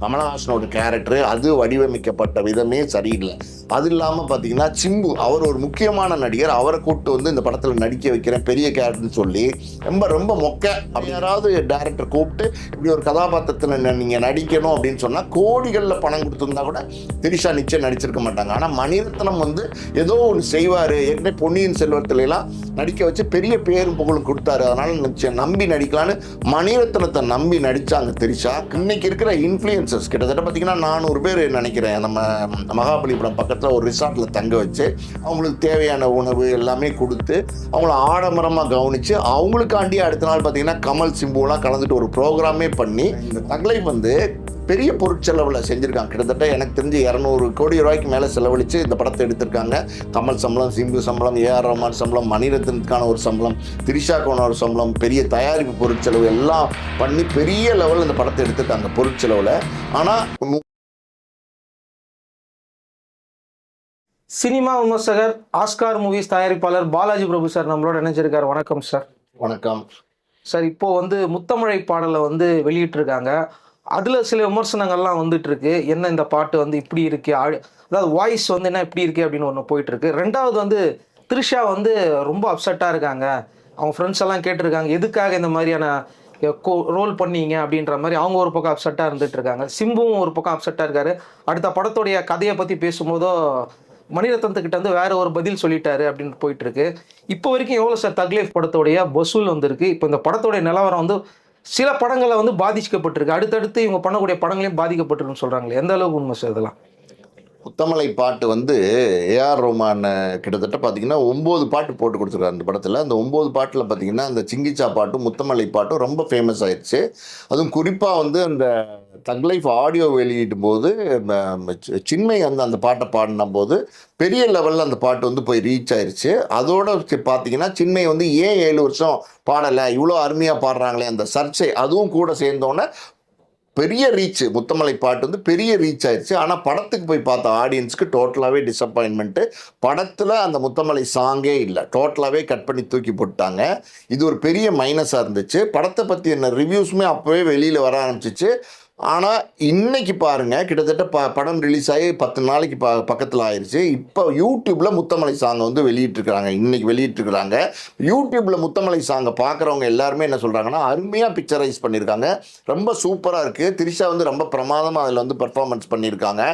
கமலஹாசனோட character அது வடிவமைக்கப்பட்ட விதமே சரியில்லை. அது இல்லாமல் பார்த்தீங்கன்னா சிம்பு அவர் ஒரு முக்கியமான நடிகர். அவரை கூப்பிட்டு வந்து இந்த படத்தில் நடிக்க வைக்கிறேன் பெரிய கேரக்டர்னு சொல்லி ரொம்ப ரொம்ப மொக்க அப்படி யாராவது டேரக்டர் கூப்பிட்டு இப்படி ஒரு கதாபாத்திரத்தில் நீங்கள் நடிக்கணும் அப்படின்னு சொன்னால் கோடிகளில் பணம் கொடுத்துருந்தா கூட திரிஷா நிச்சயம் நடிச்சிருக்க மாட்டாங்க. ஆனால் மணிரத்னம் வந்து ஏதோ ஒன்று செய்வார். ஏற்கனவே பொன்னியின் செல்வத்திலலாம் நடிக்க வச்சு பெரிய பேரும் புகழும் கொடுத்தாரு. அதனால நிச்சயம் நம்பி நடிக்கலான்னு மணிரத்னத்தை நம்பி நடித்தாங்க திரிஷா. இன்னைக்கு இருக்கிற எக்ஸ்பென்சஸ் கிட்டத்தட்ட பார்த்தீங்கன்னா நானூறு பேர் நினைக்கிறேன். நம்ம மகாபலிபுரம் பக்கத்தில் ஒரு ரிசார்ட்டில் தங்க வச்சு அவங்களுக்கு தேவையான உணவு எல்லாமே கொடுத்து அவங்கள ஆடம்பரமாக கவனித்து அவங்களுக்காண்டி அடுத்த நாள் பார்த்தீங்கன்னா கமல் சிம்புலாம் கலந்துட்டு ஒரு ப்ரோக்ராமே பண்ணி இந்த தங்களை வந்து பெரிய பொருட்செலவில் செஞ்சுருக்காங்க. கிட்டத்தட்ட எனக்கு தெரிஞ்சு இரநூறு கோடி ரூபாய்க்கு மேலே செலவழித்து இந்த படத்தை எடுத்திருக்காங்க. கமல் சம்பளம் சிம்பு சம்பளம் ஏஆர் ரஹ்மான் சம்பளம் மணிரத்னத்துக்கான ஒரு சம்பளம் திரிஷாக்கான ஒரு சம்பளம் பெரிய தயாரிப்பு பொருட்செலவு எல்லாம் பண்ணி பெரிய லெவலில் இந்த படத்தை எடுத்திருக்காங்க பொருட்செலவில் ஆனால் சினிமா விமர்சகர் ஆஸ்கார் மூவிஸ் தயாரிப்பாளர் பாலாஜி பிரபு சார் நம்மளோட இணைஞ்சிருக்கார். வணக்கம் சார். வணக்கம். சார் இப்போ வந்து முத்தமிழை பாடலை வந்து வெளியிட்டிருக்காங்க. அதில் சில விமர்சனங்கள்லாம் வந்துட்டு இருக்கு என்ன இந்த பாட்டு வந்து இப்படி இருக்கு? அதாவது வாய்ஸ் வந்து என்ன இப்படி இருக்கு அப்படின்னு ஒன்று போயிட்டு இருக்கு ரெண்டாவது வந்து த்ரிஷா வந்து ரொம்ப அப்செட்டாக இருக்காங்க. அவங்க ஃப்ரெண்ட்ஸ் எல்லாம் கேட்டிருக்காங்க எதுக்காக இந்த மாதிரியான ரோல் பண்ணீங்க அப்படின்ற மாதிரி அவங்க ஒரு பக்கம் அப்செட்டாக இருந்துட்டு இருக்காங்க. சிம்புவும் ஒரு பக்கம் அப்செட்டாக இருக்காரு. அடுத்த படத்துடைய கதையை பற்றி பேசும்போதோ மணிரத்னத்துக்கிட்ட வந்து வேற ஒரு பதில் சொல்லிட்டாரு அப்படின்னு போயிட்டு இருக்கு இப்போ வரைக்கும் எவ்வளோ சார் தக்லீஃப் படத்தோடைய வசூல் வந்திருக்கு? இப்போ இந்த படத்தோடைய நிலவரம் வந்து சில படங்களை வந்து பாதிக்கப்பட்டிருக்கு. அடுத்தடுத்து இவங்க பண்ணக்கூடிய படங்களையும் பாதிக்கப்பட்டிருக்குன்னு சொல்கிறாங்களே எந்த அளவுக்கு உண்மை சார் இதெல்லாம்? முத்தமலை பாட்டு வந்து ஏஆர் ரோமான் கிட்டத்தட்ட பார்த்தீங்கன்னா ஒம்பது பாட்டு போட்டு கொடுத்துருக்காரு அந்த படத்தில். அந்த ஒம்பது பாட்டில் பார்த்தீங்கன்னா அந்த சிங்கிச்சா பாட்டும் முத்தமலை பாட்டும் ரொம்ப ஃபேமஸ் ஆயிடுச்சு அதுவும் குறிப்பாக வந்து அந்த தங்லைஃப் ஆடியோ வெளியிடும் போது சின்மை வந்து அந்த பாட்டை பாடின போது பெரிய லெவலில் அந்த பாட்டு வந்து போய் ரீச் ஆயிடுச்சு அதோட பார்த்தீங்கன்னா சின்மை வந்து ஏன் ஏழு வருஷம் பாடலை இவ்வளோ அருமையாக பாடுறாங்களே அந்த சர்ச்சை அதுவும் கூட சேர்ந்தோன்னே பெரிய ரீச் முத்தமலை பாட்டு வந்து பெரிய ரீச் ஆயிடுச்சு ஆனால் படத்துக்கு போய் பார்த்த ஆடியன்ஸ்க்கு டோட்டலாகவே டிசப்பாயின்மெண்ட்டு படத்தில் அந்த முத்தமலை சாங்கே இல்லை. டோட்டலாகவே கட் பண்ணி தூக்கி போட்டாங்க இது ஒரு பெரிய மைனஸாக இருந்துச்சு. படத்தை பற்றி என்ன ரிவ்யூஸுமே அப்போவே வெளியில் வர ஆரம்பிச்சிச்சு. ஆனால் இன்றைக்கி பாருங்கள் கிட்டத்தட்ட ப படம் ரிலீஸ் ஆகி பத்து நாளைக்கு ப பக்கத்தில் ஆயிடுச்சு இப்போ யூடியூப்பில் முத்தமலை சாங்கை வந்து வெளியிட்டிருக்கிறாங்க. இன்றைக்கி வெளியிட்டிருக்கிறாங்க. யூடியூப்பில் முத்தமலை சாங்கை பார்க்குறவங்க எல்லாருமே என்ன சொல்கிறாங்கன்னா அருமையாக பிக்சரைஸ் பண்ணியிருக்காங்க ரொம்ப சூப்பராக இருக்குது திரிஷா வந்து ரொம்ப பிரமாதமாக அதில் வந்து பர்ஃபார்மன்ஸ் பண்ணியிருக்காங்க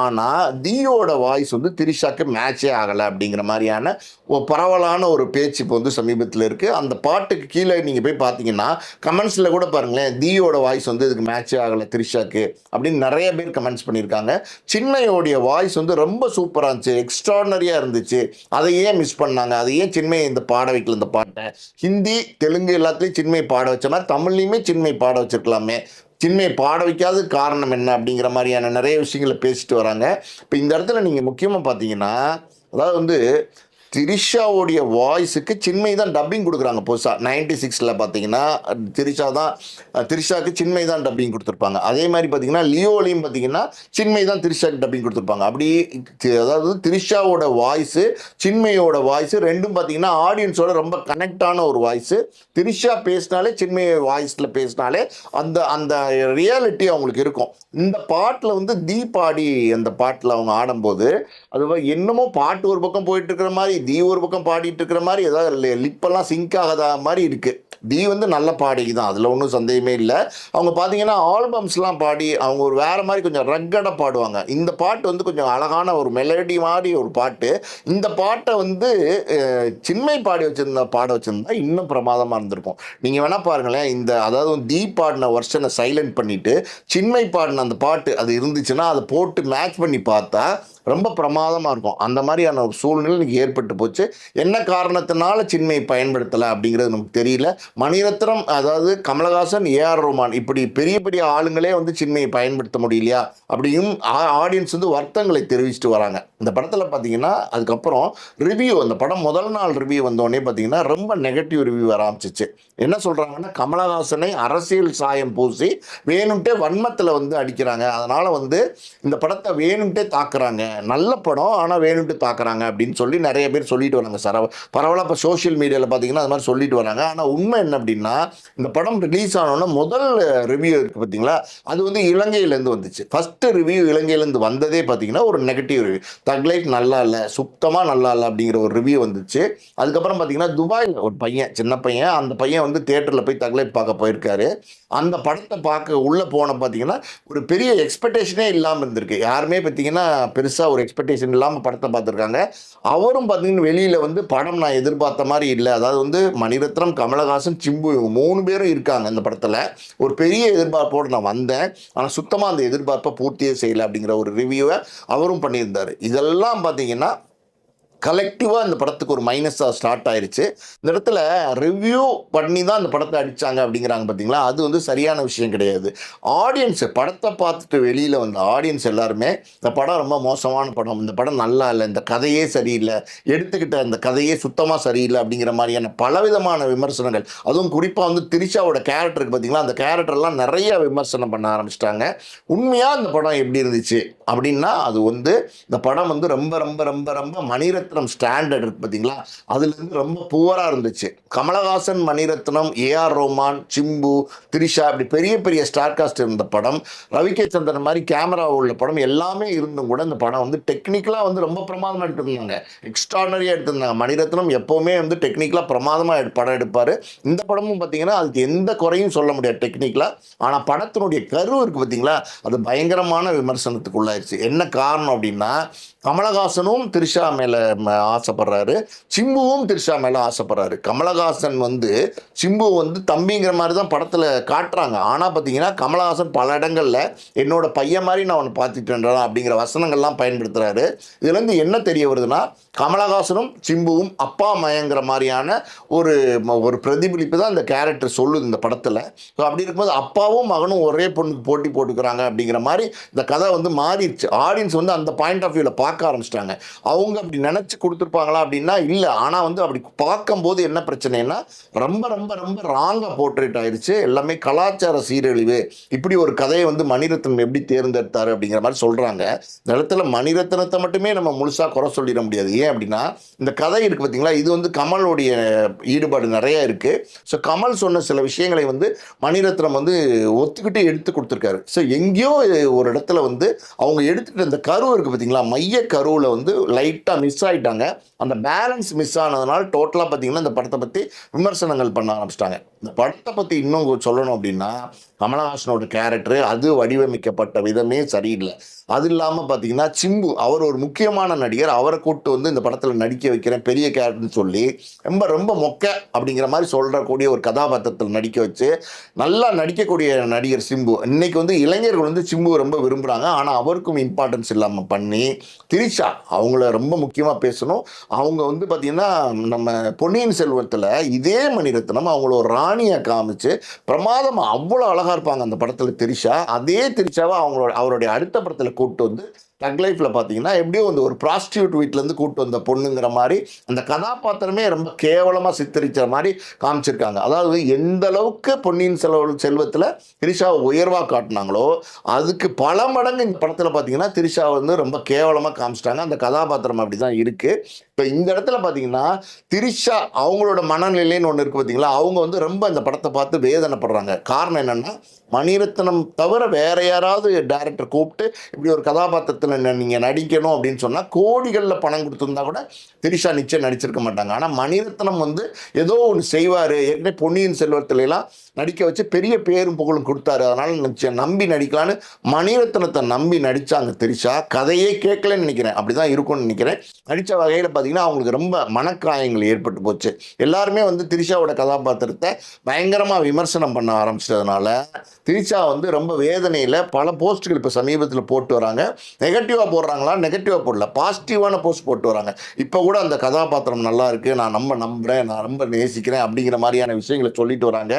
ஆனால் தியோட வாய்ஸ் வந்து திரிஷாக்கு மேட்சே ஆகலை அப்படிங்கிற மாதிரியான ஒரு பரவலான ஒரு பேச்சு இப்போ வந்து சமீபத்தில் இருக்குது அந்த பாட்டுக்கு கீழே நீங்கள் போய் பார்த்தீங்கன்னா கமெண்ட்ஸில் கூட பாருங்களேன் தியோட வாய்ஸ் வந்து இதுக்கு மேட்சே ஆகலை. திரிஷாக்கு அப்படின்னு நிறைய பேர் கமெண்ட்ஸ் பண்ணியிருக்காங்க. சின்மையோடைய வாய்ஸ் வந்து ரொம்ப சூப்பராக இருந்துச்சு. எக்ஸ்ட்ராடனரியாக இருந்துச்சு. அதை ஏன் மிஸ் பண்ணாங்க. அதை ஏன் சின்மையை இந்த பாட வைக்கல இந்த பாட்டை. ஹிந்தி தெலுங்கு எல்லாத்துலேயும் சின்மை பாட வச்ச மாதிரி தமிழ்லையுமே சின்மை பாட வச்சிருக்கலாமே. சின்மையை பாட வைக்காத காரணம் என்ன அப்படிங்கிற மாதிரியான நிறைய விஷயங்களை பேசிட்டு வராங்க. இப்போ இந்த இடத்துல நீங்கள் முக்கியமாக பார்த்தீங்கன்னா அதாவது வந்து திரிஷாவுடைய வாய்ஸுக்கு சின்மை தான் டப்பிங் கொடுக்குறாங்க புதுசாக நைன்டி சிக்ஸில் பார்த்தீங்கன்னா திரிஷா தான் திரிஷாவுக்கு சின்மை தான் டப்பிங் கொடுத்துருப்பாங்க. அதே மாதிரி பார்த்தீங்கன்னா லியோலையும் பார்த்தீங்கன்னா சின்மை தான் திரிஷாவுக்கு டப்பிங் கொடுத்துருப்பாங்க. அப்படி அதாவது திரிஷாவோட வாய்ஸு சின்மையோட வாய்ஸு ரெண்டும் பார்த்தீங்கன்னா ஆடியன்ஸோட ரொம்ப கனெக்டான ஒரு வாய்ஸு திரிஷா பேசினாலே சின்மையோட வாய்ஸில் பேசினாலே அந்த அந்த ரியாலிட்டி அவங்களுக்கு இருக்கும். இந்த பாட்டில் வந்து தீபாடி அந்த பாட்டில் அவங்க ஆடும்போது அது என்னமோ பாட்டு ஒரு பக்கம் போயிட்டு இருக்கிற மாதிரி தீ ஒரு பக்கம் பாடிட்டு இருக்கிற மாதிரி ஏதாவது லிப்பெல்லாம் சிங்க் ஆகாத மாதிரி இருக்கு. தீ வந்து நல்ல பாடகி தான் அதில் ஒன்றும் சந்தேகமே இல்லை. அவங்க பார்த்தீங்கன்னா ஆல்பம்ஸ்லாம் பாடி அவங்க ஒரு வேறு மாதிரி கொஞ்சம் ரக்கடாக பாடுவாங்க. இந்த பாட்டு வந்து கொஞ்சம் அழகான ஒரு மெலடி மாதிரி ஒரு பாட்டு. இந்த பாட்டை வந்து சின்மை பாடி வச்சுருந்தா பாட வச்சுருந்தா இன்னும் பிரமாதமாக இருந்திருக்கும். நீங்கள் வேணால் பாருங்களேன் இந்த அதாவது தீ பாடின வருஷனை சைலண்ட் பண்ணிவிட்டு சின்மை பாடின அந்த பாட்டு அது இருந்துச்சுன்னா அதை போட்டு மேட்ச் பண்ணி பார்த்தா ரொம்ப பிரமாதமாக இருக்கும். அந்த மாதிரியான ஒரு சூழ்நிலை ஏற்பட்டு போச்சு. என்ன காரணத்தினால சின்மையை பயன்படுத்தலை அப்படிங்கிறது நமக்கு தெரியல. மணிரத்னம் அதாவது கமலஹாசன் ஏஆர் ரோமான் இப்படி பெரிய பெரிய ஆளுங்களே வந்து சின்மையை பயன்படுத்த முடியலையா அப்படியும் ஆடியன்ஸ் வந்து வருத்தங்களை தெரிவிச்சுட்டு வராங்க. இந்த படத்தில் பார்த்தீங்கன்னா அதுக்கப்புறம் ரிவ்யூ அந்த படம் முதல் நாள் ரிவ்யூ வந்தோடனே பார்த்தீங்கன்னா ரொம்ப நெகட்டிவ் ரிவ்யூ வர ஆரம்பிச்சிச்சு. என்ன சொல்கிறாங்கன்னா கமலஹாசனை அரசியல் சாயம் பூசி வேணும்ட்டே வன்மத்தில் வந்து அடிக்கிறாங்க. அதனால் வந்து இந்த படத்தை வேணும்ட்டே தாக்குறாங்க. நல்ல படம் ஆனால் வேணும்ட்டு தாக்குறாங்க அப்படின்னு சொல்லி நிறைய பேர் சொல்லிட்டு வராங்க. சார் பரவாயில்ல இப்போ சோஷியல் மீடியாவில் பார்த்தீங்கன்னா அது மாதிரி சொல்லிட்டு வராங்க. ஆனால் உண்மை என்ன அப்படின்னா இந்த படம் ரிலீஸ் ஆனோன்னா முதல் ரிவ்யூ இருக்குது பார்த்தீங்களா அது வந்து இலங்கையிலேருந்து வந்துச்சு. ஃபஸ்ட்டு ரிவ்யூ இலங்கையிலேருந்து வந்ததே பார்த்தீங்கன்னா ஒரு நெகட்டிவ் ரிவ்யூ தக்லைட் நல்லா இல்லை சுத்தமாக நல்லா இல்லை அப்படிங்கிற ஒரு ரிவ்யூ வந்துச்சு. அதுக்கப்புறம் பார்த்தீங்கன்னா துபாயில் ஒரு பையன் சின்ன பையன் அந்த பையன் வந்து தேட்டரில் போய் தக்லைட் பார்க்க போயிருக்காரு. அந்த படத்தை பார்க்க உள்ளே போன பார்த்தீங்கன்னா ஒரு பெரிய எக்ஸ்பெக்டேஷனே இல்லாமல் இருந்திருக்கு. யாருமே பார்த்தீங்கன்னா பெருசாக ஒரு எக்ஸ்பெக்டேஷன் இல்லாமல் படத்தை பார்த்துருக்காங்க. அவரும் பார்த்தீங்கன்னா வெளியில் வந்து படம் நான் எதிர்பார்த்த மாதிரி இல்லை. அதாவது வந்து மணிரத்னம் கமலஹாசன் சிம்பு இவங்க மூணு பேரும் இருக்காங்க இந்த படத்தில். ஒரு பெரிய எதிர்பார்ப்போடு நான் வந்தேன். ஆனால் சுத்தமாக அந்த எதிர்பார்ப்பை பூர்த்தியே செய்யலை அப்படிங்கிற ஒரு ரிவ்யூவை அவரும் பண்ணியிருந்தார். இது இதெல்லாம் பார்த்தீங்கன்னா கலெக்டிவாக இந்த படத்துக்கு ஒரு மைனஸாக ஸ்டார்ட் ஆயிடுச்சு இந்த இடத்துல ரிவ்யூ பண்ணி தான் அந்த படத்தை அடித்தாங்க அப்படிங்கிறாங்க பார்த்தீங்களா அது வந்து சரியான விஷயம் கிடையாது. ஆடியன்ஸு படத்தை பார்த்துட்டு வெளியில் வந்த ஆடியன்ஸ் எல்லாருமே இந்த படம் ரொம்ப மோசமான படம் இந்த படம் நல்லா இல்லை இந்த கதையே சரியில்லை எடுத்துக்கிட்ட அந்த கதையே சுத்தமாக சரியில்லை அப்படிங்கிற மாதிரியான பலவிதமான விமர்சனங்கள். அதுவும் குறிப்பாக வந்து திரிஷாவோட கேரக்டருக்கு பார்த்தீங்களா அந்த கேரக்டர்லாம் நிறைய விமர்சனம் பண்ண ஆரம்பிச்சிட்டாங்க. உண்மையாக அந்த படம் எப்படி இருந்துச்சு அப்படின்னா அது வந்து இந்த படம் வந்து ரொம்ப ரொம்ப ரொம்ப ரொம்ப மணிரத்னம் ஸ்டாண்டர்ட் இருக்கு பார்த்தீங்களா அதுலேருந்து ரொம்ப புவராக இருந்துச்சு. கமலஹாசன் மணிரத்னம் ஏஆர் ரோமான் சிம்பு திரிஷா இப்படி பெரிய பெரிய ஸ்டார் காஸ்ட் இருந்த படம் ரவிகே சந்திரன் மாதிரி கேமரா உள்ள படம் எல்லாமே இருந்தும் கூட இந்த படம் வந்து டெக்னிக்கலாக வந்து ரொம்ப பிரமாதமாக எடுத்திருந்தாங்க. எக்ஸ்ட்ரானரியாக எடுத்திருந்தாங்க. மணிரத்னம் எப்போவுமே வந்து டெக்னிக்கலாக பிரமாதமாக படம் எடுப்பார். இந்த படமும் பார்த்தீங்கன்னா அதுக்கு எந்த குறையும் சொல்ல முடியாது டெக்னிக்கலாக ஆனால் படத்தினுடைய கரு இருக்குது பார்த்தீங்களா அது பயங்கரமான விமர்சனத்துக்கு உள்ளாயிருச்சு என்ன காரணம் அப்படின்னா கமலஹாசனும் திரிஷா மேலே ஆசைப்படுறாரு. சிம்புவும் திரிஷா மேலே ஆசைப்படுறாரு. கமலஹாசன் வந்து சிம்பு வந்து தம்பிங்கிற மாதிரி தான் படத்தில் காட்டுறாங்க. ஆனால் பார்த்தீங்கன்னா கமலஹாசன் பல இடங்களில் என்னோட பையன் மாதிரி நான் அவனை பார்த்துட்டேன் அப்படிங்கிற வசனங்கள்லாம் பயன்படுத்துகிறாரு இதுலேருந்து என்ன தெரிய வருதுன்னா கமலஹாசனும் சிம்புவும் அப்பா மயங்கிற மாதிரியான ஒரு ஒரு பிரதிபலிப்பு தான் இந்த கேரக்டர் சொல்லுது இந்த படத்தில். ஸோ அப்படி இருக்கும்போது அப்பாவும் மகனும் ஒரே பொண்ணுக்கு போட்டி போட்டுக்கிறாங்க அப்படிங்கிற மாதிரி இந்த கதை வந்து மாறிடுச்சு. ஆடியன்ஸ் வந்து அந்த பாயிண்ட் ஆஃப் வியூவில் பார்க்க ஆரம்பிச்சிட்டாங்க. அவங்க அப்படி நினச்சி கொடுத்துருப்பாங்களா அப்படின்னா இல்லை. ஆனால் வந்து அப்படி பார்க்கும்போது என்ன பிரச்சனைனா ரொம்ப ரொம்ப ரொம்ப ராங்காக போர்ட்ரேட் ஆயிடுச்சு எல்லாமே கலாச்சார சீரழிவு. இப்படி ஒரு கதையை வந்து மணிரத்னம் எப்படி தேர்ந்தெடுத்தாரு அப்படிங்கிற மாதிரி சொல்கிறாங்க இந்த இடத்துல மணிரத்னத்தை மட்டுமே நம்ம முழுசாக குறை சொல்லிட முடியாது. ஏன் அப்படின்னா இந்த கதை இருக்குது பார்த்தீங்களா இது வந்து கமலுடைய ஈடுபாடு நிறைய இருக்குது ஸோ கமல் சொன்ன சில விஷயங்களை வந்து மணிரத்னம் வந்து ஒத்துக்கிட்டு எடுத்து கொடுத்துருக்காரு. ஸோ எங்கேயோ ஒரு இடத்துல வந்து அவங்க எடுத்துக்கிட்ட அந்த கரு இருக்குது பார்த்தீங்களா மைய கருவில் வந்து லைட்டாக மிஸ் ஆயிட்டாங்க. அந்த பேலன்ஸ் மிஸ் ஆனதுனால டோட்டலாக பார்த்தீங்கன்னா இந்த படத்தை பற்றி விமர்சனங்கள் பண்ண ஆரம்பிச்சிட்டாங்க. இந்த படத்தை பற்றி இன்னும் சொல்லணும் அப்படின்னா கமலஹாசனோட கேரக்டரு அது வடிவமைக்கப்பட்ட விதமே சரியில்லை. அது இல்லாமல் பார்த்தீங்கன்னா சிம்பு அவர் ஒரு முக்கியமான நடிகர். அவரை கூப்பிட்டு வந்து இந்த படத்தில் நடிக்க வைக்கிறேன் பெரிய கேரக்டர்னு சொல்லி ரொம்ப ரொம்ப மொக்க அப்படிங்கிற மாதிரி சொல்கிறக்கூடிய ஒரு கதாபாத்திரத்தில் நடிக்க வச்சு நல்லா நடிக்கக்கூடிய நடிகர் சிம்பு. இன்னைக்கு வந்து இளைஞர்கள் வந்து சிம்பு ரொம்ப விரும்புகிறாங்க ஆனால் அவருக்கும் இம்பார்ட்டன்ஸ் இல்லாமல் பண்ணி திரிஷா அவங்கள ரொம்ப முக்கியமாக பேசணும். அவங்க வந்து பார்த்திங்கன்னா நம்ம பொன்னியின் செல்வத்தில் இதே மணிரத்னம் அவங்கள ஒரு ராணியை காமிச்சு பிரமாதமாக அவ்வளோ அழகாக இருப்பாங்க அந்த படத்தில் திரிஷா. அதே திரிஷாவை அவங்களோட அவருடைய அடுத்த படத்தில் கூப்பிட்டு வந்து தக் லைஃப்பில் பார்த்தீங்கன்னா எப்படியும் வந்து ஒரு ப்ராஸ்டியூட் வீட்டிலேருந்து கூப்பிட்டு வந்த பொண்ணுங்கிற மாதிரி அந்த கதாபாத்திரமே ரொம்ப கேவலமாக சித்தரிச்சிற மாதிரி காமிச்சிருக்காங்க. அதாவது எந்த அளவுக்கு பொன்னியின் செல்வ செல்வத்தில் திரிஷாவை உயர்வாக காட்டினாங்களோ அதுக்கு பல மடங்கு இந்த படத்தில் பார்த்தீங்கன்னா திரிஷா வந்து ரொம்ப கேவலமாக காமிச்சிட்டாங்க. அந்த கதாபாத்திரம் அப்படி தான் இருக்குது இப்போ இந்த இடத்துல பார்த்தீங்கன்னா திரிஷா அவங்களோட மனநிலைன்னு ஒன்று இருக்குது பார்த்தீங்களா அவங்க வந்து ரொம்ப அந்த படத்தை பார்த்து வேதனைப்படுறாங்க. காரணம் என்னென்னா மணிரத்னம் தவிர வேற யாராவது டேரக்டர் கூப்பிட்டு இப்படி ஒரு கதாபாத்திரத்தில் நீங்கள் நடிக்கணும் அப்படின்னு சொன்னால் கோடிகளில் பணம் கொடுத்துருந்தா கூட திரிஷா நிச்சயம் நடிச்சிருக்க மாட்டாங்க. ஆனால் மணிரத்னம் வந்து ஏதோ ஒன்று செய்வார். ஏற்கனவே பொன்னியின் செல்வத்திலலாம் நடிக்க வச்சு பெரிய பேரும் புகழும் கொடுத்தாரு. அதனால் நிச்சயம் நம்பி நடிக்கலான்னு மணிரத்னத்தை நம்பி நடித்தாங்க திரிஷா. கதையே கேட்கலன்னு நினைக்கிறேன். அப்படி தான் இருக்கும்னு நினைக்கிறேன். நடித்த வகையில் பார்த்தீங்கன்னா அவங்களுக்கு ரொம்ப மனக்காயங்கள் ஏற்பட்டு போச்சு. எல்லாருமே வந்து திரிஷாவோட கதாபாத்திரத்தை பயங்கரமாக விமர்சனம் பண்ண ஆரம்பிச்சதுனால திரிஷா வந்து ரொம்ப வேதனையில் பல போஸ்ட்டுகள் இப்போ சமீபத்தில் போட்டு வராங்க. நெகட்டிவாக போடுறாங்களா நெகட்டிவாக போடல. பாசிட்டிவான போஸ்ட் போட்டு வராங்க. இப்போ கூட அந்த கதாபாத்திரம் நல்லா இருக்குது நான் நம்ம நம்புகிறேன் நான் ரொம்ப நேசிக்கிறேன் அப்படிங்கிற மாதிரியான விஷயங்களை சொல்லிட்டு வராங்க.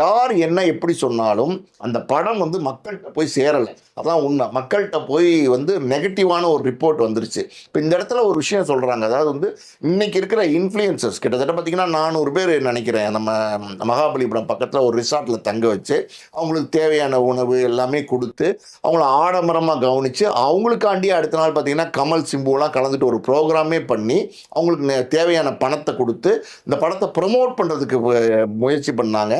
யார் என்ன எப்படி சொன்னாலும் அந்த படம் வந்து மக்கள்கிட்ட போய் சேரலை. அதான் உண்மை. மக்கள்கிட்ட போய் வந்து நெகட்டிவான ஒரு ரிப்போர்ட் வந்துருச்சு. இப்போ இந்த இடத்துல ஒரு விஷயம் சொல்கிறாங்க அதாவது வந்து இன்னைக்கு இருக்கிற இன்ஃப்ளூயன்சஸ் கிட்டத்தட்ட பார்த்தீங்கன்னா நானூறு பேர் நினைக்கிறேன். நம்ம மகாபலிபுரம் பக்கத்தில் ஒரு ரிசார்ட்டில் தங்க வச்சு அவங்களுக்கு தேவையான உணவு எல்லாமே கொடுத்து அவங்கள ஆடம்பரமாக கவனித்து அவங்களுக்காண்டி அடுத்த நாள் பார்த்திங்கன்னா கமல் சிம்புலாம் கலந்துட்டு ஒரு ப்ரோக்ராமே பண்ணி அவங்களுக்கு தேவையான பணத்தை கொடுத்து இந்த படத்தை ப்ரமோட் பண்ணுறதுக்கு முயற்சி பண்ணாங்க.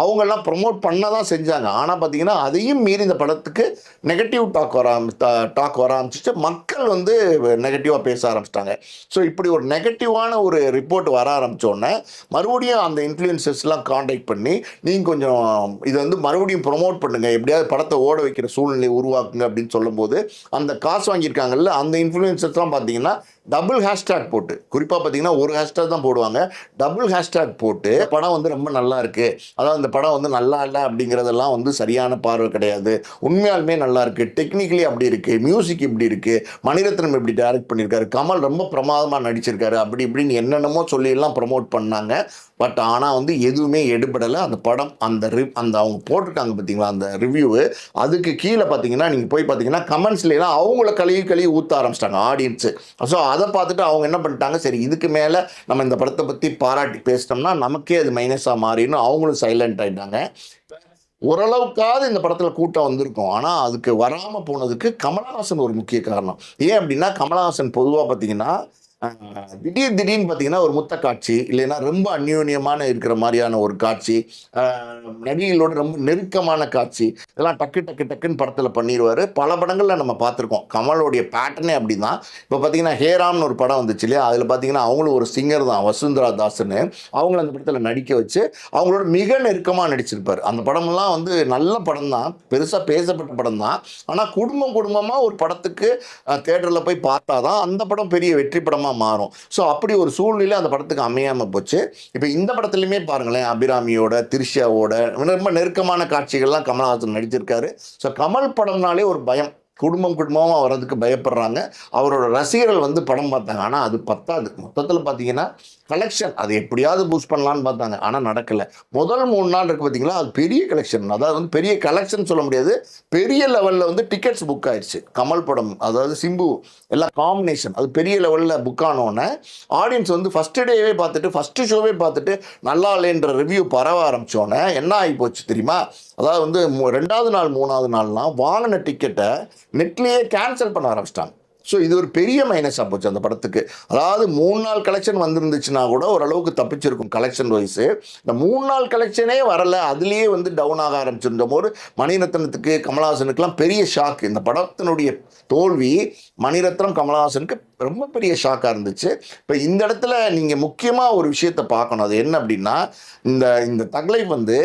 அவங்கெல்லாம் ப்ரொமோட் பண்ண தான் செஞ்சாங்க. ஆனால் பார்த்தீங்கன்னா அதையும் மீறி இந்த படத்துக்கு நெகட்டிவ் டாக் வர டாக் வர ஆரம்பிச்சிச்சு மக்கள் வந்து நெகட்டிவாக பேச ஆரம்பிச்சிட்டாங்க. ஸோ இப்படி ஒரு நெகட்டிவான ஒரு ரிப்போர்ட் வர ஆரம்பித்தோடனே மறுபடியும் அந்த இன்ஃப்ளூயன்சஸ்லாம் காண்டாக்ட் பண்ணி நீங்கள் கொஞ்சம் இதை வந்து மறுபடியும் ப்ரொமோட் பண்ணுங்கள் எப்படியாவது படத்தை ஓட வைக்கிற சூழ்நிலையை உருவாக்குங்க. அப்படின்னு சொல்லும்போது அந்த காசு வாங்கியிருக்காங்கல்ல அந்த இன்ஃப்ளூயன்சஸ்லாம் பார்த்தீங்கன்னா டபுள் ஹேஷ்டேக் போட்டு குறிப்பாக பார்த்தீங்கன்னா ஒரு ஹேஷ்டேக் தான் போடுவாங்க. டபுள் ஹேஷ்டேக் போட்டு படம் வந்து ரொம்ப நல்லா இருக்குது அதாவது இந்த படம் வந்து நல்லா இல்லை அப்படிங்கிறதெல்லாம் வந்து சரியான பார்வை கிடையாது. உண்மையாலுமே நல்லா இருக்குது டெக்னிக்கலி அப்படி இருக்குது மியூசிக் இப்படி இருக்குது மணிரத்னம் இப்படி டைரக்ட் பண்ணியிருக்காரு கமல் ரொம்ப பிரமாதமாக நடிச்சிருக்காரு. அப்படி இப்படின்னு என்னென்னமோ சொல்லியெல்லாம் ப்ரமோட் பண்ணாங்க. பட் ஆனால் வந்து எதுவுமே எடுபடலை. அந்த படம் அந்த ரி அந்த அவங்க போட்டிருக்காங்க பார்த்தீங்களா அந்த ரிவ்யூவு அதுக்கு கீழே பார்த்தீங்கன்னா நீங்கள் போய் பார்த்தீங்கன்னா கமெண்ட்ஸ்லாம் அவங்கள கழுவி கழுவி ஊற்ற ஆரம்பிச்சிட்டாங்க ஆடியன்ஸு ஸோ அதை பார்த்துட்டு அவங்க என்ன பண்ணிட்டாங்க சரி இதுக்கு மேலே நம்ம இந்த படத்தை பற்றி பாராட்டி பேசிட்டோம்னா நமக்கே அது மைனஸாக மாறின்னு அவங்களும் சைலண்ட் ஆகிட்டாங்க ஓரளவுக்காவது இந்த படத்தில் கூட்டம் வந்திருக்கும். ஆனால் அதுக்கு வராமல் போனதுக்கு கமலஹாசன் ஒரு முக்கிய காரணம். ஏன் அப்படின்னா கமலஹாசன் பொதுவாக பார்த்தீங்கன்னா திடீர் திடீர்னு பார்த்தீங்கன்னா ஒரு முத்த காட்சி இல்லைன்னா ரொம்ப அந்யோன்யமான இருக்கிற மாதிரியான ஒரு காட்சி ஆஹ், நடிகைகளோட ரொம்ப நெருக்கமான காட்சி இதெல்லாம் டக்கு டக்கு டக்குன்னு படத்தில் பண்ணிடுவார் பல படங்களில் நம்ம பார்த்துருக்கோம். கமலோடைய பேட்டர்னே அப்படி தான் இப்போ பார்த்தீங்கன்னா ஹேராம்னு ஒரு படம் வந்துச்சு இல்லையா? அதில் பார்த்தீங்கன்னா அவங்களும் ஒரு சிங்கர் தான் வசுந்தரா தாஸ்னு அவங்கள அந்த படத்தில் நடிக்க வச்சு அவங்களோட மிக நெருக்கமாக நடிச்சிருப்பார். அந்த படமெல்லாம் வந்து நல்ல படம் தான் பெருசாக பேசப்பட்ட படம் தான் ஆனால் குடும்பம் குடும்பமாக ஒரு படத்துக்கு தேட்டரில் போய் பார்த்தா தான் அந்த படம் பெரிய வெற்றி படமாக மாறும். ஸோ அப்படி ஒரு சூழ்நிலை அந்த படத்துக்கு அமையாமல் போச்சு. இப்போ இந்த படத்துலையுமே பாருங்களேன் அபிராமியோட திரிஷாவோட ரொம்ப நெருக்கமான காட்சிகள்லாம் கமல்ஹாசன் நடிச்சிருக்காரு. ஸோ கமல் படம்னாலே ஒரு பயம். குடும்பம் குடும்பமாக வர்றதுக்கு பயப்படுறாங்க. அவரோட ரசிகர்கள் வந்து படம் பார்த்தாங்க. ஆனால் அது பத்தாது. மொத்தத்தில் பார்த்தீங்கன்னா கலெக்ஷன் அது எப்படியாவது பூஸ்ட் பண்ணலான்னு பார்த்தாங்க. ஆனால் நடக்கலை. முதல் மூணு நாள் இருக்குது பார்த்தீங்களா அது பெரிய கலெக்ஷன் அதாவது வந்து பெரிய கலெக்ஷன் சொல்ல முடியாது. பெரிய லெவலில் வந்து டிக்கெட்ஸ் புக் ஆயிடுச்சு கமல் படம் அதாவது சிம்பு எல்லாம் காம்பினேஷன் அது பெரிய லெவலில் புக் ஆனோடனே ஆடியன்ஸ் வந்து ஃபஸ்ட்டு டேவே பார்த்துட்டு ஃபஸ்ட்டு ஷோவே பார்த்துட்டு நல்லா இல்லைன்ற ரிவ்யூ பரவ ஆரம்பித்தோன்னே என்ன ஆகி போச்சு தெரியுமா? அதாவது வந்து ரெண்டாவது நாள் மூணாவது நாள்லாம் வாங்கின டிக்கெட்டை நெட்லேயே கேன்சல் பண்ண ஆரம்பிச்சிட்டாங்க. ஸோ இது ஒரு பெரிய மைனஸாக போச்சு அந்த படத்துக்கு. அதாவது மூணு நாள் கலெக்ஷன் வந்திருந்துச்சுன்னா கூட ஓரளவுக்கு தப்பிச்சிருக்கும் கலெக்ஷன் வைஸு இந்த மூணு நாள் கலெக்ஷனே வரல. அதுலேயே வந்து டவுன் ஆக ஆரம்பிச்சிருந்த போது மணிரத்னத்துக்கு கமலஹாசனுக்குலாம் பெரிய ஷாக் இந்த படத்தினுடைய தோல்வி மணிரத்னம் கமலஹாசனுக்கு ரொம்ப பெரிய ஷாக்காக இருந்துச்சு. இப்போ இந்த இடத்துல நீங்கள் முக்கியமாக ஒரு விஷயத்தை பார்க்கணும். அது என்ன அப்படின்னா இந்த இந்த தகலை வந்து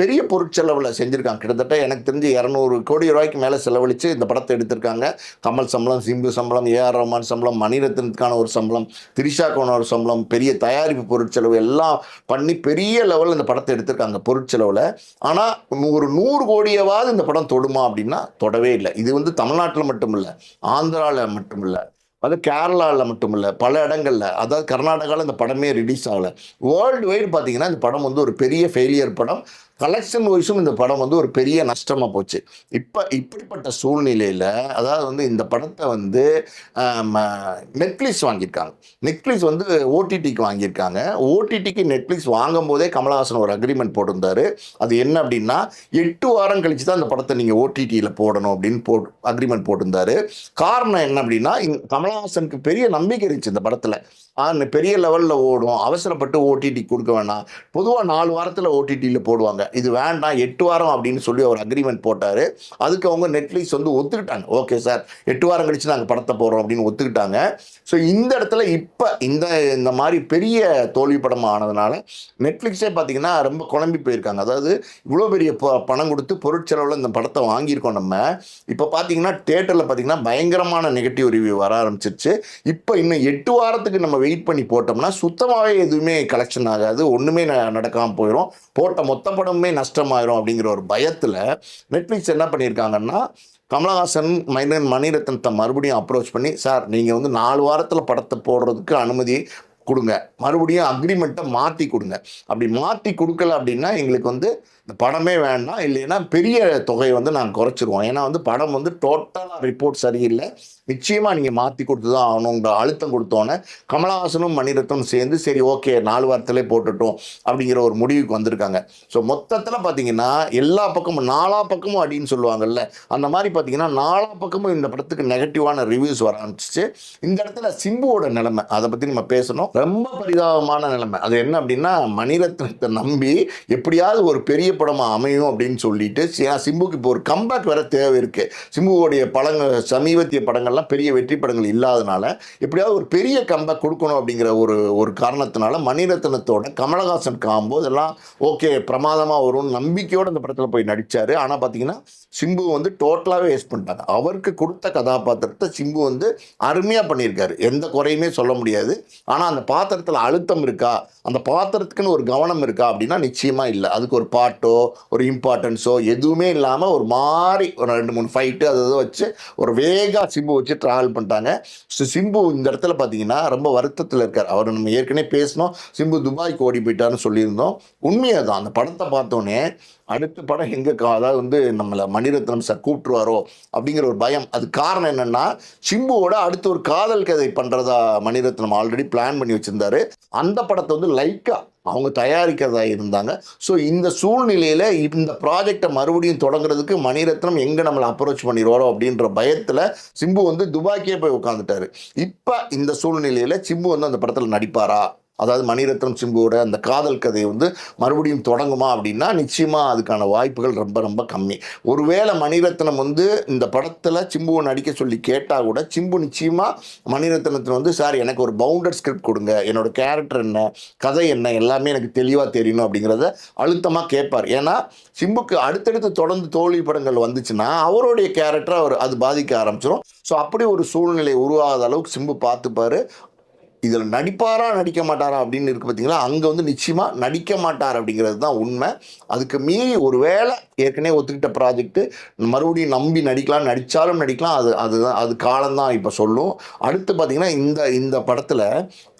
பெரிய பொருட்செலவில் செஞ்சுருக்காங்க. கிட்டத்தட்ட எனக்கு தெரிஞ்சு இரநூறு கோடி ரூபாய்க்கு மேலே செலவழித்து இந்த படத்தை எடுத்திருக்காங்க. கமல் சம்பளம் சிம்பு சம்பளம் ஏஆர் ரஹ்மான் சம்பளம் மணிரத்னத்துக்கான ஒரு சம்பளம் திரிஷாக்கான ஒரு சம்பளம் பெரிய தயாரிப்பு பொருட்செலவு எல்லாம் பண்ணி பெரிய லெவலில் இந்த படத்தை எடுத்திருக்காங்க பொருட்செலவில். ஆனால் ஒரு நூறு கோடியவாவது இந்த படம் தொடுமா அப்படின்னா தொடவே இல்லை. இது வந்து தமிழ்நாட்டில் மட்டும் இல்லை ஆந்திராவில் மட்டும் இல்லை அது கேரளாவில் மட்டும் இல்லை பல இடங்களில் அதாவது கர்நாடகாவில் இந்த படமே ரிலீஸ் ஆகலை. வேர்ல்டு வைடு பார்த்தீங்கன்னா இந்த படம் வந்து ஒரு பெரிய ஃபெயிலியர் படம். கலெக்ஷன் வைஸும் இந்த படம் வந்து ஒரு பெரிய நஷ்டமாக போச்சு. இப்போ இப்படிப்பட்ட சூழ்நிலையில் அதாவது வந்து இந்த படத்தை வந்து நெட்ஃப்ளிக்ஸ் வாங்கியிருக்காங்க. நெட்ஃப்ளிக்ஸ் வந்து ஓடிடிக்கு வாங்கியிருக்காங்க. ஓடிடிக்கு நெட்ஃப்ளிக்ஸ் வாங்கும் போதே கமலஹாசன் ஒரு அக்ரிமெண்ட் போட்டிருந்தாரு. அது என்ன அப்படின்னா எட்டு வாரம் கழிச்சு தான் இந்த படத்தை நீங்கள் ஓடிடியில் போடணும் அப்படின்னு போட் அக்ரிமெண்ட் போட்டிருந்தாரு. காரணம் என்ன அப்படின்னா இந்த கமலஹாசனுக்கு பெரிய நம்பிக்கை இருந்துச்சு இந்த படத்தில். பெரிய லெவலில் ஓடும். அவசரப்பட்டு ஓடிடி கொடுக்க வேணாம். பொதுவாக நாலு வாரத்தில் ஓடிடியில் போடுவாங்க. இது வேண்டாம் எட்டு வாரம் அப்படின்னு சொல்லி ஒரு அக்ரிமெண்ட் போட்டார். அதுக்கு அவங்க நெட்ஃப்ளிக்ஸ் வந்து ஒத்துக்கிட்டாங்க. ஓகே சார் எட்டு வாரம் கழிச்சு நாங்கள் படத்தை போடுறோம் அப்படின்னு ஒத்துக்கிட்டாங்க. ஸோ இந்த இடத்துல இப்போ இந்த இந்த மாதிரி பெரிய தோல்வி படம் ஆனதுனால நெட்ஃப்ளிக்ஸே பார்த்தீங்கன்னா ரொம்ப குழம்பி போயிருக்காங்க. அதாவது இவ்வளோ பெரிய ப- பணம் கொடுத்து பொருட்செலவில் இந்த படத்தை வாங்கியிருக்கோம் நம்ம. இப்போ பார்த்தீங்கன்னா தேட்டரில் பார்த்தீங்கன்னா பயங்கரமான நெகட்டிவ் ரிவ்யூ வர ஆரம்பிச்சிருச்சு. இப்போ இன்னும் எட்டு வாரத்துக்கு நம்ம வெயிட் பண்ணி போட்டோம்னா சுத்தமாகவே எதுவுமே கலெக்ஷன் ஆகாது. ஒன்றுமே நடக்காமல் போயிடும் போட்ட மொத்த படம் எல்லாமே நஷ்டமாயிரும் அப்படிங்கிற ஒரு பயத்தில் நெட்ஃப்ளிக்ஸ் என்ன பண்ணியிருக்காங்கன்னா கமலஹாசன் மைனன் மணிரத்னத்தை மறுபடியும் அப்ரோச் பண்ணி சார் நீங்கள் வந்து நாலு வாரத்தில் படத்தை போடுறதுக்கு அனுமதி கொடுங்க. மறுபடியும் அக்ரிமெண்ட்டை மாற்றி கொடுங்க. அப்படி மாற்றி கொடுக்கல அப்படின்னா எங்களுக்கு வந்து இந்த படமே வேண்டாம் இல்லைன்னா பெரிய தொகையை வந்து நாங்கள் குறைச்சிருவோம். ஏன்னா வந்து படம் வந்து டோட்டலாக ரிப்போர்ட் சரியில்லை. நிச்சயமாக நீங்கள் மாற்றி கொடுத்து தான் ஆகணுங்கிற அழுத்தம் கொடுத்தோன்னே கமலஹாசனும் மணிரத்னும் சேர்ந்து சரி ஓகே நாலு வாரத்திலே போட்டுட்டோம் அப்படிங்கிற ஒரு முடிவுக்கு வந்திருக்காங்க. ஸோ மொத்தத்தில் பார்த்தீங்கன்னா எல்லா பக்கமும் நாலா பக்கமும் அப்படின்னு சொல்லுவாங்கல்ல அந்த மாதிரி பார்த்தீங்கன்னா நாலா பக்கமும் இந்த படத்துக்கு நெகட்டிவான ரிவ்யூஸ் வர ஆரம்பிச்சிச்சு. இந்த இடத்துல சிம்புவோட நிலைமை அதை பற்றி நம்ம பேசணும். ரொம்ப பரிதாபமான நிலைமை. அது என்ன அப்படின்னா மணிரத்னத்தை நம்பி எப்படியாவது ஒரு பெரிய படமாக அமையும் அப்படின்னு சொல்லிட்டு ஏன்னா சிம்புக்கு இப்போ ஒரு கம்பேக் வர தேவை இருக்கு சிம்புவோடைய படங்கள் சமீபத்திய படங்கள்லாம் பெரிய வெற்றி படங்கள் இல்லாதனால எப்படியாவது ஒரு பெரிய கம்பேக் கொடுக்கணும் அப்படிங்கிற ஒரு ஒரு காரணத்தினால மணிரத்னத்தோட கமலஹாசன் காம்போ இதெல்லாம் ஓகே பிரமாதமாக வரும் நம்பிக்கையோடு அந்த படத்தில் போய் நடித்தார் ஆனால் பார்த்தீங்கன்னா சிம்பு வந்து டோட்டலாகவே வேஸ்ட் பண்ணிட்டாங்க. அவருக்கு கொடுத்த கதாபாத்திரத்தை சிம்பு வந்து அருமையாக பண்ணியிருக்காரு. எந்த குறையுமே சொல்ல முடியாது. ஆனால் அந்த பாத்திரத்தில் அழுத்தம் இருக்கா? அந்த பாத்திரத்துக்குன்னு ஒரு கவனம் இருக்கா அப்படின்னா நிச்சயமாக இல்லை. அதுக்கு ஒரு பாட்டோ ஒரு இம்பார்ட்டன்ஸோ எதுவுமே இல்லாமல் ஒரு மாதிரி ஒரு ரெண்டு மூணு ஃபைட்டு அதை இதை வச்சு ஒரு வேகாக சிம்பு வச்சு ட்ராவல் பண்ணிட்டாங்க. ஸோ சிம்பு இந்த இடத்துல பார்த்தீங்கன்னா ரொம்ப வருத்தத்தில் இருக்கார். அவர் நம்ம ஏற்கனவே பேசினோம். சிம்பு துபாய்க்கு ஓடி போயிட்டார்னு சொல்லியிருந்தோம். உண்மையாக தான் அந்த படத்தை பார்த்தோன்னே அடுத்த படம் எங்கே அதாவது வந்து நம்மளை மணிரத்னம் சார் கூப்பிட்டுருவாரோ அப்படிங்கிற ஒரு பயம். அது காரணம் என்னென்னா சிம்புவோட அடுத்து ஒரு காதல் கதை பண்ணுறதா மணிரத்னம் ஆல்ரெடி பிளான் பண்ணி வச்சுருந்தாரு. அந்த படத்தை வந்து லைக்காக அவங்க தயாரிக்கிறதா இருந்தாங்க. ஸோ இந்த சூழ்நிலையில் இந்த ப்ராஜெக்டை மறுபடியும் தொடங்குறதுக்கு மணிரத்னம் எங்கே நம்மளை அப்ரோச் பண்ணிடுவாரோ அப்படின்ற பயத்தில் சிம்பு வந்து துபாய்க்கே போய் உட்காந்துட்டாரு இப்போ இந்த சூழ்நிலையில் சிம்பு வந்து அந்த படத்தில் நடிப்பாரா? அதாவது மணிரத்னம் சிம்புவோட அந்த காதல் கதை வந்து மறுபடியும் தொடங்குமா அப்படின்னா நிச்சயமாக அதுக்கான வாய்ப்புகள் ரொம்ப ரொம்ப கம்மி. ஒருவேளை மணிரத்னம் வந்து இந்த படத்தில் சிம்புவை நடிக்க சொல்லி கேட்டால் கூட சிம்பு நிச்சயமாக மணிரத்னத்தில் வந்து சார் எனக்கு ஒரு பவுண்டட் ஸ்கிரிப்ட் கொடுங்க. என்னோட கேரக்டர் என்ன கதை என்ன எல்லாமே எனக்கு தெளிவாக தெரியணும் அப்படிங்கிறத அழுத்தமாக கேட்பார். ஏன்னா சிம்புக்கு அடுத்தடுத்து தொடர்ந்து தோல்வி படங்கள் வந்துச்சுன்னா அவருடைய கேரக்டரை அவர் அது பாதிக்க ஆரம்பிச்சிடும் ஸோ அப்படி ஒரு சூழ்நிலை உருவாகாத அளவுக்கு சிம்பு பார்த்துப்பார். இதில் நடிப்பாரா நடிக்க மாட்டாரா அப்படின்னு இருக்கு பார்த்தீங்களா? அங்கே வந்து நிச்சயமாக நடிக்க மாட்டார் அப்படிங்கிறது தான் உண்மை. அதுக்கு மீறி ஒரு வேளை ஏற்கனவே ஒத்துக்கிட்ட ப்ராஜெக்ட்டு மறுபடியும் நம்பி நடிக்கலாம் நடித்தாலும் நடிக்கலாம். அது அதுதான் அது காலம்தான் இப்போ சொல்லும். அடுத்து பார்த்திங்கன்னா இந்த இந்த படத்தில்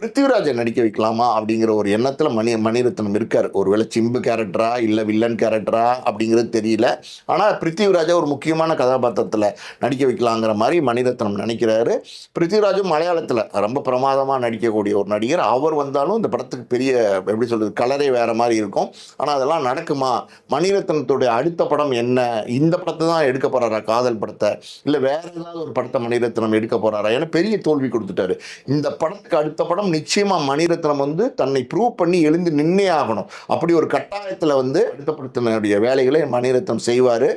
பிருத்திவிராஜை நடிக்க வைக்கலாமா அப்படிங்கிற ஒரு எண்ணத்தில் மணி மணிரத்னம் இருக்கார். ஒருவேளை சிம்பு கேரக்டரா இல்லை வில்லன் கேரக்டரா அப்படிங்கிறது தெரியல. ஆனால் பிருத்திவிராஜை ஒரு முக்கியமான கதாபாத்திரத்தில் நடிக்க வைக்கலாங்கிற மாதிரி மணிரத்னம் நினைக்கிறாரு. பிருத்திவிராஜும் மலையாளத்தில் ரொம்ப பிரமாதமாக நடிக்கக்கூடிய ஒரு நடிகர். அவர் வந்தாலும் இந்த படத்துக்கு பெரிய எப்படி சொல்கிறது கலரே வேறு மாதிரி இருக்கும். ஆனால் அதெல்லாம் நடக்குமா? மணிரத்னத்துடைய அடுத்த படம் என்ன? இந்த படத்தை தான் எடுக்க போறாரா? காதல் படத்தை? இல்லை வேற ஏதாவது ஒரு படத்தை மணிரத்னம் எடுக்க போறாரா? ஏன்னா பெரிய தோல்வி கொடுத்துட்டாரு. இந்த படத்துக்கு அடுத்த படம் நிச்சயமா மணிரத்னம் வந்து தன்னை ப்ரூவ் பண்ணி எழுந்து நின்னே ஆகணும். அப்படி ஒரு கட்டாயத்தில் வந்து அடுத்த படத்தினுடைய வேலைகளை மணிரத்னம் செய்வார்.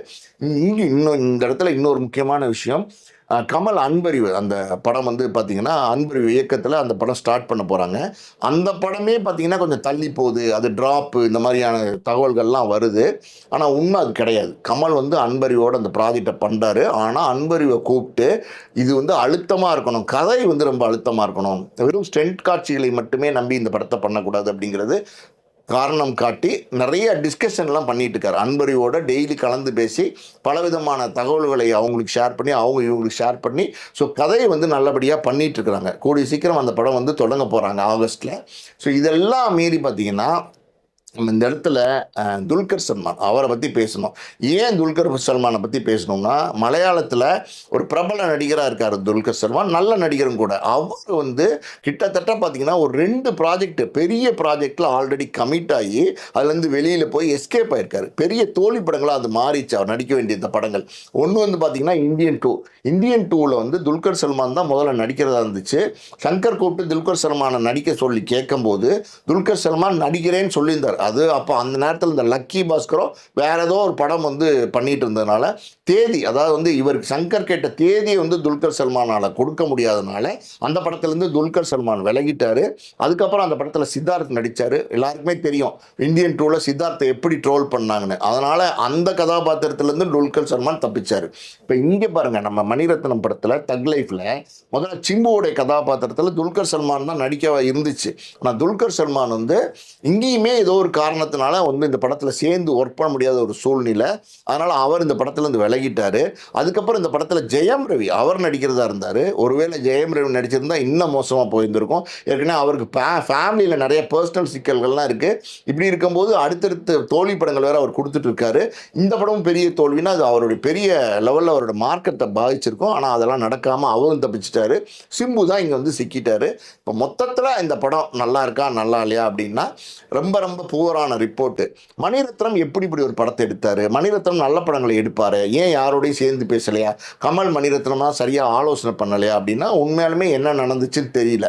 இங்கே இன்னும் இந்த இடத்துல இன்னொரு முக்கியமான விஷயம். கமல் அன்பறிவு அந்த படம் வந்து பார்த்தீங்கன்னா அன்பறிவு இயக்கத்தில் அந்த படம் ஸ்டார்ட் பண்ண போகிறாங்க அந்த படமே பார்த்தீங்கன்னா கொஞ்சம் தள்ளி போகுது. அது ட்ராப்பு இந்த மாதிரியான தகவல்கள்லாம் வருது. ஆனால் உண்மை அது கிடையாது. கமல் வந்து அன்பறிவோட அந்த ப்ராஜெக்டை பண்ணுறாரு ஆனால் அன்பறிவை கூப்பிட்டு இது வந்து அழுத்தமாக இருக்கணும். கதை வந்து ரொம்ப அழுத்தமாக இருக்கணும். வெறும் ஸ்டென்ட் காட்சிகளை மட்டுமே நம்பி இந்த படத்தை பண்ணக்கூடாது அப்படிங்கிறது காரணம் காட்டி நிறைய டிஸ்கஷன்லாம் பண்ணிட்டு இருக்காரு அன்பரியோட டெய்லி கலந்து பேசி பலவிதமான தகவல்களை அவங்களுக்கு ஷேர் பண்ணி அவங்க இவங்களுக்கு ஷேர் பண்ணி ஸோ கதையை வந்து நல்லபடியாக பண்ணிட்டு இருக்கிறாங்க கூடிய சீக்கிரம் அந்த படம் வந்து தொடங்க போகிறாங்க ஆகஸ்ட்டில் ஸோ இதெல்லாம் மீறி பார்த்தீங்கன்னா இந்த இடத்துல துல்கர் சல்மான் அவரை பற்றி பேசணும். ஏன் துல்கர் சல்மானை பற்றி பேசணும்னா மலையாளத்தில் ஒரு பிரபல நடிகராக இருக்கார் துல்கர் சல்மான் நல்ல நடிகரும் கூட. அவர் வந்து கிட்டத்தட்ட பார்த்தீங்கன்னா ஒரு ரெண்டு ப்ராஜெக்ட் பெரிய ப்ராஜெக்டில் ஆல்ரெடி கமிட் ஆகி அதுலேருந்து வெளியில் போய் எஸ்கேப் ஆகிருக்காரு பெரிய தோல்வி படங்களாக அது மாறிச்சு அவர் நடிக்க வேண்டிய இந்த படங்கள். ஒன்று வந்து பார்த்தீங்கன்னா இந்தியன் டூ இந்தியன் டூவில் வந்து துல்கர் சல்மான் தான் முதல்ல நடிக்கிறதா இருந்துச்சு. சங்கர் கூப்பிட்டு துல்கர் சல்மானை நடிக்க சொல்லி கேட்கும்போது துல்கர் சல்மான் நடிக்கிறேன்னு சொல்லியிருந்தார். அது அப்போ அந்த நேரத்தில் இந்த லக்கி பாஸ்கரோ வேறு ஏதோ ஒரு படம் வந்து பண்ணிகிட்டு இருந்ததுனால தேதி அதாவது வந்து இவருக்கு சங்கர் கேட்ட தேதியை வந்து துல்கர் சல்மானால் கொடுக்க முடியாதனால அந்த படத்துலேருந்து துல்கர் சல்மான் விலகிட்டாரு. அதுக்கப்புறம் அந்த படத்தில் சித்தார்த் நடித்தார் எல்லாருக்குமே தெரியும் இந்தியன் டூவில் சித்தார்த்தை எப்படி ட்ரோல் பண்ணாங்கன்னு. அதனால் அந்த கதாபாத்திரத்துலேருந்து துல்கர் சல்மான் தப்பிச்சார். இப்போ இங்கே பாருங்கள் நம்ம மணிரத்னம் படத்தில் தக் லைஃப்பில் முதல்ல சிம்புவோடைய கதாபாத்திரத்தில் துல்கர் சல்மான் தான் நடிக்க இருந்துச்சு. ஆனால் துல்கர் சல்மான் வந்து இங்கேயுமே ஏதோ ஒரு காரணத்தினால வந்து இந்த படத்தில் சேர்ந்து ஒர்க் பண்ண முடியாத ஒரு சூழ்நிலை. அதனால் அவர் இந்த படத்துலேருந்து விலகிட்டார் அதுக்கப்புறம் இந்த படத்தில் ஜெயம் ரவி அவர் நடிக்கிறதா இருந்தார். ஒருவேளை ஜெயம் ரவி நடிச்சிருந்தா இன்னும் மோசமாக போயிருந்திருக்கும். ஏற்கனவே அவருக்கு ஃபேமிலியில் நிறைய பர்சனல் சிக்கல்கள்லாம் இருக்குது இப்படி இருக்கும்போது அடுத்தடுத்த தோல்வி படங்கள் வேறு அவர் கொடுத்துட்டு இருக்காரு இந்த படமும் பெரிய தோல்வினா அது அவருடைய பெரிய லெவலில் அவரோட மார்க்கெட்டை பாதிச்சிருக்கும். ஆனால் அதெல்லாம் நடக்காமல் அவரும் தப்பிச்சிட்டாரு. சிம்பு தான் இங்கே வந்து சிக்கிட்டாரு. இப்போ மொத்தத்தில் இந்த படம் நல்லா இருக்கா நல்லா இல்லையா அப்படின்னா ரொம்ப ரொம்ப புவரான ரிப்போர்ட்டு மணிரத்னம் எப்படி இப்படி ஒரு படத்தை எடுத்தார்? மணிரத்னம் நல்ல படங்களை எடுப்பார். ஏன் யாரோடையும் சேர்ந்து பேசலையா? கமல் மணிரத்னம்னா சரியாக ஆலோசனை பண்ணலையா அப்படின்னா உண்மையாலுமே என்ன நடந்துச்சுன்னு தெரியல.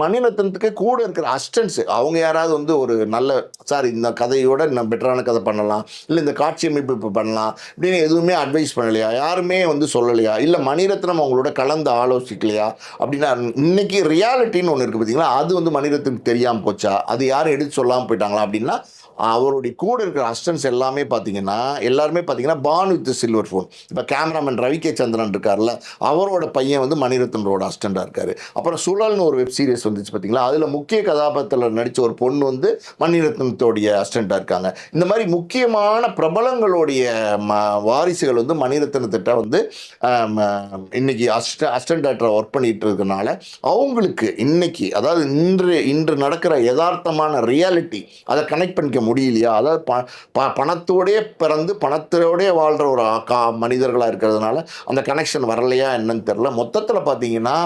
மணிரத்னத்துக்கு கூட இருக்கிற அஸ்டன்ஸ் அவங்க யாராவது வந்து ஒரு நல்ல சார் இந்த கதையோட நம்ம பெட்டரான கதை பண்ணலாம் இல்லை இந்த காட்சி அமைப்பு இப்போ பண்ணலாம் இப்படின்னு எதுவுமே அட்வைஸ் பண்ணலையா? யாருமே வந்து சொல்லலையா? இல்லை மணிரத்னம் அவங்களோட கலந்து ஆலோசிக்கலையா? அப்படின்னா இன்னைக்கு ரியாலிட்டின்னு ஒன்று இருக்குது பார்த்தீங்களா அது வந்து மணிரத்னம் தெரியாமல் போச்சா? அது யாரும் எடுத்து சொல்லாமல் போயிட்டாங்களா அப்படின்னா அவருடைய கூட இருக்கிற அஸ்டன்ஸ் எல்லாமே பார்த்தீங்கன்னா எல்லாருமே பார்த்தீங்கன்னா பான் வித் சில்வர் ஃபோன் இப்போ கேமராமேன் ரவி கே சந்திரன் இருக்கார்ல அவரோட பையன் வந்து மணிரத்னரோட அஸ்டண்டாக இருக்கார். அப்புறம் சுழல்னு ஒரு வெப் சீரிஸ் வந்துச்சு பார்த்தீங்களா அதில் முக்கிய கதாபாத்திரத்தில் நடித்த ஒரு பொண்ணு வந்து மணிரத்னத்தோடைய அஸ்டண்டாக இருக்காங்க. இந்த மாதிரி முக்கியமான பிரபலங்களுடைய ம வாரிசுகள் வந்து மணிரத்னத்திட்ட வந்து இன்னைக்கு அஸ்ட அஸ்டண்டாக்டரை ஒர்க் பண்ணிட்டு இருக்கனால அவங்களுக்கு இன்னைக்கு அதாவது இன்று இன்று நடக்கிற யதார்த்தமான ரியாலிட்டி அதை கனெக்ட் பண்ணிக்க முடியலையா? அதாவது ப ப பணத்தோடே பிறந்து பணத்தோடே வாழ்கிற ஒரு கா மனிதர்களாக இருக்கிறதுனால அந்த கனெக்ஷன் வரலையா என்னன்னு தெரில மொத்தத்தில் பார்த்தீங்கன்னா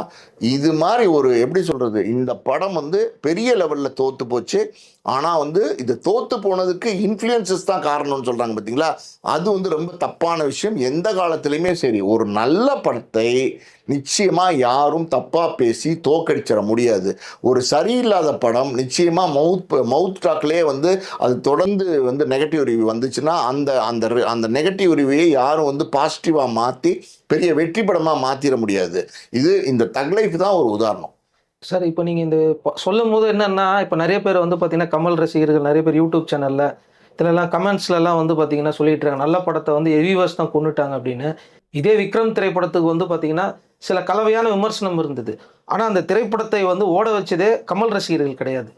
இது மாதிரி ஒரு எப்படி சொல்கிறது இந்த படம் வந்து பெரிய லெவலில் தோற்று போச்சு. ஆனால் வந்து இது தோற்று போனதுக்கு இன்ஃப்ளூயன்சஸ் தான் காரணம்னு சொல்கிறாங்க பார்த்தீங்களா அது வந்து ரொம்ப தப்பான விஷயம். எந்த காலத்துலேயுமே சரி ஒரு நல்ல படத்தை நிச்சயமாக யாரும் தப்பாக பேசி தோக்கடிச்சிட முடியாது. ஒரு சரியில்லாத படம் நிச்சயமாக மவுத் மவுத் டாக்லேயே வந்து அது தொடர்ந்து வந்து நெகட்டிவ் ரிவ்யூ வந்துச்சுன்னா அந்த அந்த அந்த நெகட்டிவ் ரிவ்யூயை யாரும் வந்து பாசிட்டிவாக மாற்றி பெரிய வெற்றி படமாக மாற்றிட முடியாது. இது இந்த தக்லைஃப் தான் ஒரு உதாரணம். சார் இப்போ நீங்கள் இந்த சொல்லும் போது என்னென்னா இப்போ நிறைய பேர் வந்து பார்த்தீங்கன்னா கமல் ரசிகர்கள் நிறைய பேர் யூடியூப் சேனலில் இதிலெல்லாம் கமெண்ட்ஸ்லலாம் வந்து பார்த்தீங்கன்னா சொல்லிட்டு இருக்காங்க நல்ல படத்தை வந்து எவிவர்ஸ் தான் கொண்டுட்டாங்க அப்படின்னு. இதே விக்ரம் திரைப்படத்துக்கு வந்து பார்த்தீங்கன்னா சில கலவையான விமர்சனம் இருந்தது. ஆனால் அந்த திரைப்படத்தை வந்து ஓட வச்சதே கமல் ரசிகர்கள் கிடையாது.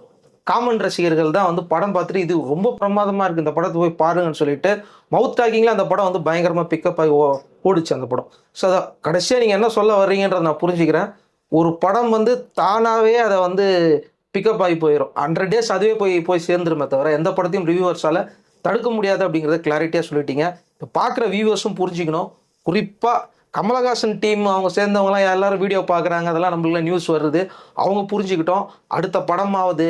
காமன் ரசிகர்கள் தான் வந்து படம் பார்த்துட்டு இது ரொம்ப பிரமாதமாக இருக்குது இந்த படத்தை போய் பாருங்கன்னு சொல்லிட்டு மவுத் டாக்கிங்கில் அந்த படம் வந்து பயங்கரமாக பிக்கப் ஆகி ஓ ஓடிச்சு அந்த படம். ஸோ அதை கடைசியாக நீங்கள் என்ன சொல்ல வர்றீங்கன்றத நான் புரிஞ்சுக்கிறேன். ஒரு படம் வந்து தானாகவே அதை வந்து பிக்கப் ஆகி போயிடும் ஹண்ட்ரட் டேஸ் அதுவே போய் போய் சேர்ந்துருமே தவிர எந்த படத்தையும் ரிவியூவர்ஸால் தடுக்க முடியாது அப்படிங்கிறத கிளாரிட்டியாக சொல்லிட்டீங்க. இப்போ பார்க்குற வியூவர்ஸும் புரிஞ்சுக்கணும். குறிப்பாக கமலஹாசன் டீம் அவங்க சேர்ந்தவங்களாம் எல்லாரும் வீடியோ பார்க்குறாங்க அதெல்லாம் நம்மளுக்குலாம் நியூஸ் வருது. அவங்க புரிஞ்சுக்கிட்டோம். அடுத்த படமாவது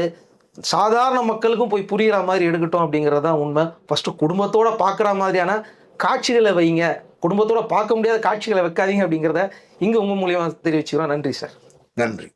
சாதாரண மக்களுக்கும் போய் புரிகிற மாதிரி எடுக்கட்டும் அப்படிங்கிறது தான் உண்மை. ஃபஸ்ட்டு குடும்பத்தோடு பார்க்குற மாதிரியான காட்சிகளை வைங்க. குடும்பத்தோடு பார்க்க முடியாத காட்சிகளை வைக்காதீங்க அப்படிங்கிறத இங்கே உங்கள் மூலியமாக தெரிவிச்சுக்கிறோம். நன்றி சார். நன்றி.